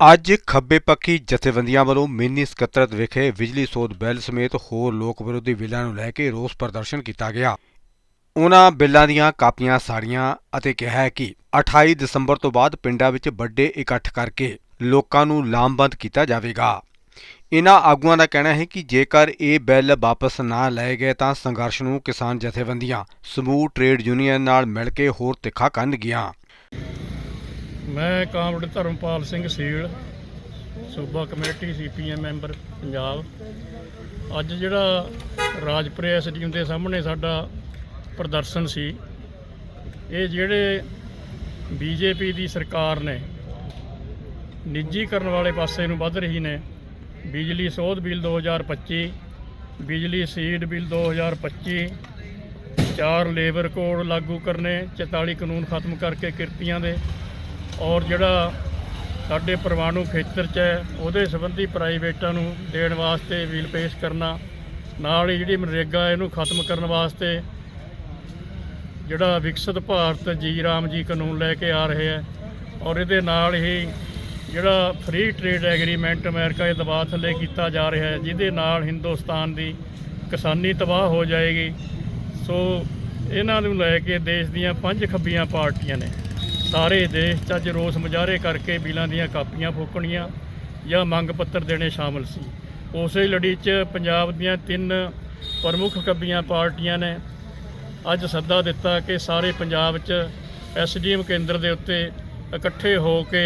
ਅੱਜ ਖੱਬੇ ਪੱਖੀ ਜਥੇਬੰਦੀਆਂ ਵੱਲੋਂ ਮਿੰਨੀ ਸਕੱਤਰਤ ਵਿਖੇ ਬਿਜਲੀ ਸੋਧ ਬਿੱਲ ਸਮੇਤ ਹੋਰ ਲੋਕ ਵਿਰੋਧੀ ਬਿੱਲਾਂ ਨੂੰ ਲੈ ਕੇ ਰੋਸ ਪ੍ਰਦਰਸ਼ਨ ਕੀਤਾ ਗਿਆ। ਉਹਨਾਂ ਬਿੱਲਾਂ ਦੀਆਂ ਕਾਪੀਆਂ, ਸਾੜੀਆਂ ਅਤੇ ਕਿਹਾ ਹੈ ਕਿ 28 ਦਸੰਬਰ ਤੋਂ ਬਾਅਦ ਪਿੰਡਾਂ ਵਿੱਚ ਵੱਡੇ ਇਕੱਠ ਕਰਕੇ ਲੋਕਾਂ ਨੂੰ ਲਾਮਬੰਦ ਕੀਤਾ ਜਾਵੇਗਾ। ਇਨ੍ਹਾਂ ਆਗੂਆਂ ਦਾ ਕਹਿਣਾ ਹੈ ਕਿ ਜੇਕਰ ਇਹ ਬਿੱਲ ਵਾਪਸ ਨਾ ਲਏ ਗਏ ਤਾਂ ਸੰਘਰਸ਼ ਨੂੰ ਕਿਸਾਨ ਜਥੇਬੰਦੀਆਂ, ਸਮੂਹ, ਟ੍ਰੇਡ ਯੂਨੀਅਨ ਨਾਲ ਮਿਲ ਕੇ ਹੋਰ ਤਿੱਖਾ ਕਰਨਗੀਆਂ ਮੈਂ ਕਾਮਰੇਡ ਧਰਮਪਾਲ ਸਿੰਘ ਸੀਲ, ਸੂਬਾ ਕਮੇਟੀ ਸੀਪੀਐਮ ਮੈਂਬਰ ਪੰਜਾਬ। ਅੱਜ ਜਿਹੜਾ ਰਾਜਪੁਰੇ ਐਸਡੀਐਮ ਦੇ ਸਾਹਮਣੇ ਸਾਡਾ ਪ੍ਰਦਰਸ਼ਨ ਸੀ, ਇਹ ਜਿਹੜੇ ਬੀਜੇਪੀ ਦੀ ਸਰਕਾਰ ਨੇ ਨਿੱਜੀਕਰਨ ਵਾਲੇ ਪਾਸੇ ਨੂੰ ਵੱਧ ਰਹੀ ਨੇ, ਬਿਜਲੀ ਸੋਧ ਬਿੱਲ 2025 ਬਿਜਲੀ ਸੀਡ ਬਿੱਲ 2025 ਚਾਰ ਲੇਬਰ ਕੋਡ ਲਾਗੂ ਕਰਨੇ 44 ਕਾਨੂੰਨ ਖਤਮ ਕਰਕੇ ਕਿਰਤੀਆਂ ਦੇ ਔਰ ਜਿਹੜਾ ਸਾਡੇ ਪਰਮਾਣੂ ਖੇਤਰ 'ਚ ਹੈ, ਉਹਦੇ ਸੰਬੰਧੀ ਪ੍ਰਾਈਵੇਟਾਂ ਨੂੰ ਦੇਣ ਵਾਸਤੇ ਬਿੱਲ ਪੇਸ਼ ਕਰਨਾ, ਨਾਲ ਹੀ ਜਿਹੜੀ ਮਨਰੇਗਾ ਇਹਨੂੰ ਖਤਮ ਕਰਨ ਵਾਸਤੇ ਜਿਹੜਾ ਵਿਕਸਿਤ ਭਾਰਤ ਜੀ ਰਾਮ ਜੀ ਕਾਨੂੰਨ ਲੈ ਕੇ ਆ ਰਹੇ ਹੈ, ਔਰ ਇਹਦੇ ਨਾਲ ਹੀ ਜਿਹੜਾ ਫ੍ਰੀ ਟ੍ਰੇਡ ਐਗਰੀਮੈਂਟ ਅਮਰੀਕਾ ਦੇ ਦਬਾਅ ਥੱਲੇ ਕੀਤਾ ਜਾ ਰਿਹਾ ਹੈ, ਜਿਹਦੇ ਨਾਲ ਹਿੰਦੁਸਤਾਨ ਦੀ ਕਿਸਾਨੀ ਤਬਾਹ ਹੋ ਜਾਏਗੀ। ਸੋ ਇਹਨਾਂ ਨੂੰ ਲੈ ਕੇ ਦੇਸ਼ ਦੀਆਂ ਪੰਜ ਖੱਬੀਆਂ ਪਾਰਟੀਆਂ ਨੇ। ਸਾਰੇ ਦੇਸ਼ 'ਚ ਅੱਜ ਰੋਸ ਮੁਜ਼ਾਹਰੇ ਕਰਕੇ ਬਿੱਲਾਂ ਦੀਆਂ ਕਾਪੀਆਂ ਫੂਕਣੀਆਂ ਜਾਂ ਮੰਗ ਪੱਤਰ ਦੇਣੇ ਸ਼ਾਮਲ ਸੀ। ਉਸੇ ਲੜੀ 'ਚ ਪੰਜਾਬ ਦੀਆਂ ਤਿੰਨ ਪ੍ਰਮੁੱਖ ਕੱਬੀਆਂ ਪਾਰਟੀਆਂ ਨੇ ਅੱਜ ਸੱਦਾ ਦਿੱਤਾ ਕਿ ਸਾਰੇ ਪੰਜਾਬ 'ਚ ਐਸਡੀਐਮ ਕੇਂਦਰ ਦੇ ਉੱਤੇ ਇਕੱਠੇ ਹੋ ਕੇ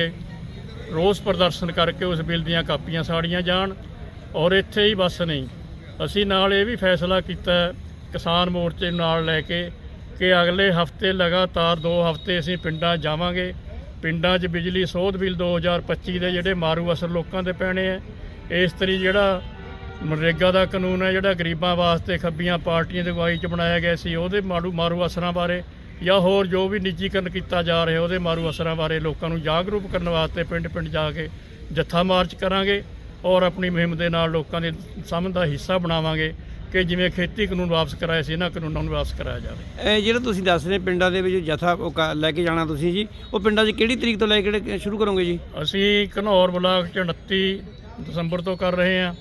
ਰੋਸ ਪ੍ਰਦਰਸ਼ਨ ਕਰਕੇ ਉਸ ਬਿੱਲ ਦੀਆਂ ਕਾਪੀਆਂ ਸਾੜੀਆਂ ਜਾਣ ਔਰ ਇੱਥੇ ਹੀ ਬਸ ਨਹੀਂ। ਅਸੀਂ ਨਾਲ ਇਹ ਵੀ ਫੈਸਲਾ ਕੀਤਾ, ਕਿਸਾਨ ਮੋਰਚੇ ਨਾਲ ਲੈ ਕੇ ਕਿ ਅਗਲੇ ਹਫ਼ਤੇ ਲਗਾਤਾਰ 2 ਹਫ਼ਤੇ ਅਸੀਂ ਪਿੰਡਾਂ ਜਾਵਾਂਗੇ। ਪਿੰਡਾਂ 'ਚ ਬਿਜਲੀ ਸੋਧ ਬਿੱਲ 2025 ਦੇ ਜਿਹੜੇ ਮਾਰੂ ਅਸਰ ਲੋਕਾਂ ਦੇ ਪੈਣੇ ਆ। ਇਸ ਤਰੀ ਜਿਹੜਾ ਮਨਰੇਗਾ ਦਾ ਕਾਨੂੰਨ ਹੈ, ਜਿਹੜਾ ਗਰੀਬਾਂ ਵਾਸਤੇ ਖੱਬੀਆਂ ਪਾਰਟੀਆਂ ਦੀ ਅਗਵਾਈ 'ਚ ਬਣਾਇਆ ਗਿਆ ਸੀ, ਉਹਦੇ ਮਾਰੂ ਮਾਰੂ ਅਸਰਾਂ ਬਾਰੇ ਜਾਂ ਹੋਰ ਜੋ ਵੀ ਨਿੱਜੀਕਰਨ ਕੀਤਾ ਜਾ ਰਿਹਾ, ਉਹਦੇ ਮਾਰੂ ਅਸਰਾਂ ਬਾਰੇ ਲੋਕਾਂ ਨੂੰ ਜਾਗਰੂਕ ਕਰਨ ਵਾਸਤੇ ਪਿੰਡ-ਪਿੰਡ ਜਾ ਕੇ ਜੱਥਾ ਮਾਰਚ ਕਰਾਂਗੇ ਔਰ ਆਪਣੀ ਮੁਹਿੰਮ ਦੇ ਨਾਲ ਲੋਕਾਂ ਦੇ ਸਮਝ ਦਾ ਹਿੱਸਾ ਬਣਾਵਾਂਗੇ। ਕਿ ਜਿਵੇਂ ਖੇਤੀ ਕਾਨੂੰਨ ਵਾਪਸ ਕਰਾਏ ਸੀ ਇਹਨਾਂ ਕਾਨੂੰਨਾਂ ਨੂੰ ਵਾਪਸ ਕਰਾਇਆ ਜਾਵੇ। ਇਹ ਜਿਹੜਾ ਤੁਸੀਂ ਦੱਸ ਰਹੇ ਪਿੰਡਾਂ ਦੇ ਵਿੱਚ ਜਥਾ ਉਹ ਕ- ਲੈ ਕੇ ਜਾਣਾ ਤੁਸੀਂ ਜੀ ਉਹ ਪਿੰਡਾਂ 'ਚ ਕਿਹੜੀ ਤਰੀਕ ਤੋਂ ਲੈ ਕੇ ਕਿਹੜੇ ਸ਼ੁਰੂ ਕਰੋਗੇ ਜੀ? ਅਸੀਂ ਘਨੌਰ ਬਲਾਕ ਚ 29 ਦਸੰਬਰ ਤੋਂ ਕਰ ਰਹੇ ਹਾਂ।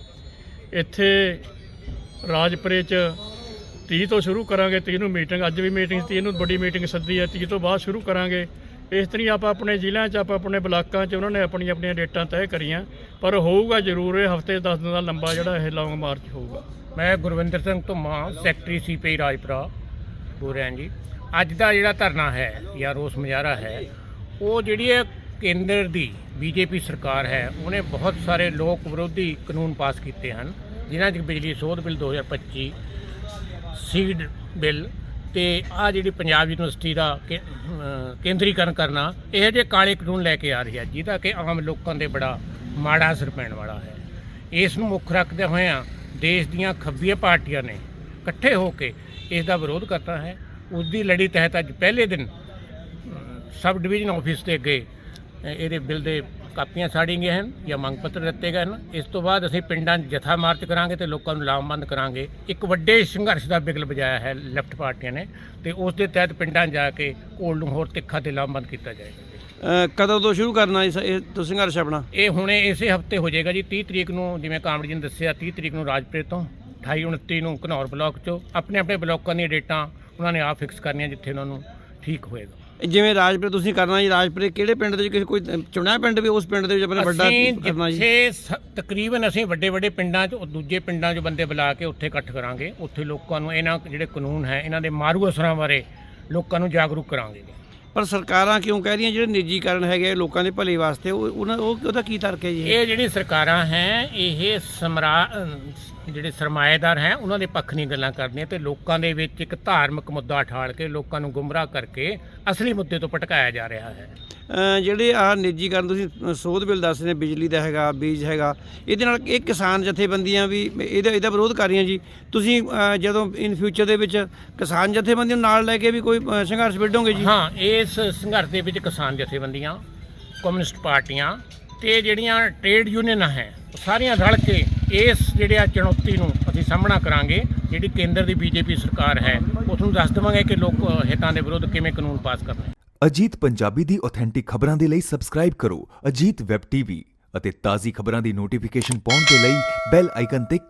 ਇੱਥੇ ਰਾਜਪੁਰੇ ਚ 30 ਤੋਂ ਸ਼ੁਰੂ ਕਰਾਂਗੇ 30 ਨੂੰ ਮੀਟਿੰਗ ਅੱਜ ਵੀ ਮੀਟਿੰਗ 30 ਨੂੰ ਵੱਡੀ ਮੀਟਿੰਗ ਸੱਦੀ ਹੈ 30 ਤੋਂ ਬਾਅਦ ਸ਼ੁਰੂ ਕਰਾਂਗੇ। ਇਸ ਤਰੀ ਆਪਾਂ ਆਪਣੇ ਜ਼ਿਲ੍ਹਿਆਂ 'ਚ ਆਪਾਂ ਆਪਣੇ ਬਲਾਕਾਂ 'ਚ ਉਹਨਾਂ ਨੇ ਆਪਣੀਆਂ ਆਪਣੀਆਂ ਡੇਟਾਂ ਤੈਅ ਕਰੀਆਂ। ਪਰ ਹੋਊਗਾ ਜ਼ਰੂਰ ਇਹ ਹਫ਼ਤੇ 10 ਦਿਨ ਦਾ ਲੰਬਾ ਜਿਹੜਾ ਇਹ ਲੌਂਗ ਮਾਰਚ ਹੋਊਗਾ। ਮੈਂ ਗੁਰਵਿੰਦਰ ਸਿੰਘ ਧੁੰਮਾ ਸੈਕਟਰੀ ਸੀਪੀ ਰਾਜਪੁਰਾ, ਬੋਲ ਰਿਹਾ ਜੀ। ਅੱਜ ਦਾ ਜਿਹੜਾ ਧਰਨਾ ਹੈ ਜਾਂ ਰੋਸ ਮੁਜ਼ਾਹਰਾ ਹੈ, ਉਹ ਜਿਹੜੀ ਹੈ ਕੇਂਦਰ ਦੀ ਬੀਜੇਪੀ ਸਰਕਾਰ ਹੈ, ਉਹਨੇ ਬਹੁਤ ਸਾਰੇ ਲੋਕ ਵਿਰੋਧੀ ਕਾਨੂੰਨ ਪਾਸ ਕੀਤੇ ਹਨ, ਜਿਨ੍ਹਾਂ 'ਚ ਬਿਜਲੀ ਸੋਧ ਬਿੱਲ 2025 ਸੀਡ ਬਿੱਲ ਤੇ ਆ ਜਿਹੜੀ ਪੰਜਾਬ ਯੂਨੀਵਰਸਿਟੀ ਦਾ ਕੇਂਦਰੀਕਰਨ ਕਰਨਾ, ਇਹੋ ਜਿਹੇ ਕਾਲੇ ਕਾਨੂੰਨ ਲੈ ਕੇ ਆ ਰਹੀ ਹੈ, ਜਿਹਦਾ ਕਿ ਆਮ ਲੋਕਾਂ ਦੇ ਬੜਾ ਮਾੜਾ ਅਸਰ ਪੈਣ ਵਾਲਾ ਹੈ। ਇਸ ਨੂੰ ਮੁੱਖ ਰੱਖਦੇ ਹੋਇਆਂ ਦੇਸ਼ ਦੀਆਂ ਖੱਬੀਆਂ ਪਾਰਟੀਆਂ ਨੇ ਇਕੱਠੇ ਹੋ ਕੇ ਇਸ ਦਾ ਵਿਰੋਧ ਕਰਨਾ ਹੈ। ਉਸ ਦੀ ਲੜੀ ਤਹਿਤ ਅੱਜ ਪਹਿਲੇ ਦਿਨ ਸਬ ਡਿਵੀਜ਼ਨ ਆਫਿਸ ਤੇ ਗਏ ਇਹਦੇ ਬਿੱਲ ਦੇ ਕਾਪੀਆਂ ਸਾੜੀਆਂ ਗਈਆਂ ਹਨ ਜਾਂ ਮੰਗ ਪੱਤਰ ਦਿੱਤੇ ਗਏ ਹਨ। ਇਸ ਤੋਂ ਬਾਅਦ ਅਸੀਂ ਪਿੰਡਾਂ 'ਚ ਜਥਾ ਮਾਰਚ ਕਰਾਂਗੇ ਤੇ ਲੋਕਾਂ ਨੂੰ ਲਾਮਬੰਦ ਕਰਾਂਗੇ। ਇੱਕ ਵੱਡੇ ਸੰਘਰਸ਼ ਦਾ ਬਿਗਲ ਵਜਾਇਆ ਹੈ, ਲੈਫਟ ਪਾਰਟੀਆਂ ਨੇ ਤੇ ਉਸ ਦੇ ਤਹਿਤ ਪਿੰਡਾਂ 'ਚ ਜਾ ਕੇ ਕੋਲ ਨੂੰ ਹੋਰ ਤਿੱਖਾ ਤੇ ਲਾਮਬੰਦ ਕੀਤਾ ਜਾਏਗਾ। ਕਦੋਂ ਤੋਂ ਸ਼ੁਰੂ ਕਰਨਾ ਇਸ ਇਹ ਤੁਸੀਂ ਸੰਘਰਸ਼ ਆਪਣਾ? ਇਹ ਹੁਣੇ ਇਸੇ ਹਫ਼ਤੇ ਹੋ ਜਾਏਗਾ ਜੀ 30 ਤਰੀਕ ਨੂੰ ਜਿਵੇਂ ਕਾਮੜੀ ਜੀ ਨੇ ਦੱਸਿਆ 30 ਤਰੀਕ ਨੂੰ ਰਾਜਪੁਰੇ ਤੋਂ 28 29 ਨੂੰ ਘਨੌਰ ਬਲਾਕ ਚੋਂ। ਆਪਣੇ ਆਪਣੇ ਬਲਾਕਾਂ ਦੀਆਂ ਡੇਟਾਂ ਉਹਨਾਂ ਨੇ ਆਪ ਫਿਕਸ ਕਰਨੀਆਂ ਜਿੱਥੇ ਉਹਨਾਂ ਨੂੰ ਠੀਕ ਹੋਏਗਾ। ਜਿਵੇਂ ਰਾਜਪੁਰੇ ਤੁਸੀਂ ਕਰਨਾ ਜੀ ਰਾਜਪੁਰੇ ਕਿਹੜੇ ਪਿੰਡ ਦੇ ਵਿੱਚ ਕਿਸੇ ਕੋਈ ਚੁਣਿਆ ਪਿੰਡ ਵੀ ਉਸ ਪਿੰਡ ਦੇ ਵਿੱਚ ਆਪਣਾ ਵੱਡਾ ਕਰਨਾ ਜੀ? ਜਿੱਥੇ ਤਕਰੀਬਨ ਅਸੀਂ ਵੱਡੇ ਵੱਡੇ ਪਿੰਡਾਂ 'ਚ ਦੂਜੇ ਪਿੰਡਾਂ 'ਚ ਬੰਦੇ ਬੁਲਾ ਕੇ ਉੱਥੇ ਇਕੱਠ ਕਰਾਂਗੇ। ਉੱਥੇ ਲੋਕਾਂ ਨੂੰ ਇਹਨਾਂ ਜਿਹੜੇ ਕਾਨੂੰਨ ਹੈ ਇਹਨਾਂ ਦੇ ਮਾਰੂ ਅਸਰਾਂ ਬਾਰੇ ਲੋਕਾਂ ਨੂੰ ਜਾਗਰੂਕ ਕਰਾਂਗੇ। ਪਰ ਸਰਕਾਰਾਂ ਕਿਉਂ ਕਹਿ ਰਹੀਆਂ, ਜਿਹੜੇ ਨਿੱਜੀਕਰਨ ਹੈਗੇ ਲੋਕਾਂ ਦੇ ਭਲੇ ਵਾਸਤੇ, ਉਹ ਉਹਨਾਂ ਉਹ ਉਹਦਾ ਕੀ ਤਰਕ ਹੈ ਜੀ ਇਹ? ਇਹ ਜਿਹੜੀ ਸਰਕਾਰਾਂ ਹੈ, ਇਹ ਸਮਰਾ ਜਿਹੜੇ ਸਰਮਾਏਦਾਰ ਹੈ ਉਹਨਾਂ ਦੇ ਪੱਖ ਨਹੀਂ ਗੱਲਾਂ ਕਰਦੀਆਂ ਤੇ ਲੋਕਾਂ ਦੇ ਵਿੱਚ ਇੱਕ ਧਾਰਮਿਕ ਮੁੱਦਾ ਠਾਲ ਕੇ ਲੋਕਾਂ ਨੂੰ ਗੁੰਮਰਾਹ ਕਰਕੇ ਅਸਲੀ ਮੁੱਦੇ ਤੋਂ ਭਟਕਾਇਆ ਜਾ ਰਿਹਾ ਹੈ। ਜਿਹੜੇ ਆਹ ਨਿੱਜੀਕਰਨ ਤੁਸੀਂ ਸੋਧ ਬਿੱਲ ਦੱਸ ਰਹੇ ਬਿਜਲੀ ਦਾ ਹੈਗਾ ਬੀਜ ਹੈਗਾ ਇਹਦੇ ਨਾਲ ਇਹ ਕਿਸਾਨ ਜਥੇਬੰਦੀਆਂ ਵੀ ਇਹਦਾ ਇਹਦਾ ਵਿਰੋਧ ਕਰ ਰਹੀਆਂ ਜੀ। ਤੁਸੀਂ ਜਦੋਂ ਇਨ ਫਿਊਚਰ ਦੇ ਵਿੱਚ ਕਿਸਾਨ ਜਥੇਬੰਦੀਆਂ ਨੂੰ ਨਾਲ ਲੈ ਕੇ ਵੀ ਕੋਈ ਸੰਘਰਸ਼ ਵਿੱਢੋਗੇ ਜੀ? ਹਾਂ ਇਸ ਸੰਘਰਸ਼ ਦੇ ਵਿੱਚ ਕਿਸਾਨ ਜਥੇਬੰਦੀਆਂ ਕਮਿਊਨਿਸਟ ਪਾਰਟੀਆਂ ਤੇ ਜਿਹੜੀਆਂ ਟ੍ਰੇਡ ਯੂਨੀਅਨਾਂ ਹੈ ਸਾਰੀਆਂ ਰਲ ਕੇ ਇਸ ਜਿਹੜੇ ਆ ਚੁਣੌਤੀ ਨੂੰ ਅਸੀਂ ਸਾਹਮਣਾ ਕਰਾਂਗੇ, ਜਿਹੜੀ ਕੇਂਦਰ ਦੀ ਬੀਜੇਪੀ ਸਰਕਾਰ ਹੈ ਉਸ ਨੂੰ ਦੱਸ ਦੇਵਾਂਗੇ ਕਿ ਲੋਕ ਹਿੱਤਾਂ ਦੇ ਵਿਰੁੱਧ ਕਿਵੇਂ ਕਾਨੂੰਨ ਪਾਸ ਕਰਨੇ ਅਜੀਤ ਪੰਜਾਬੀ ਦੀ ਆਥੈਂਟਿਕ ਖਬਰਾਂ ਦੇ ਲਈ ਸਬਸਕ੍ਰਾਈਬ ਕਰੋ ਅਜੀਤ ਵੈਬ ਟੀਵੀ ਅਤੇ ਤਾਜ਼ੀ ਖਬਰਾਂ ਦੀ ਨੋਟੀਫਿਕੇਸ਼ਨ ਪਾਉਣ ਦੇ ਲਈ ਬੈਲ ਆਈਕਨ ਤੇ ਕਲਿੱਕ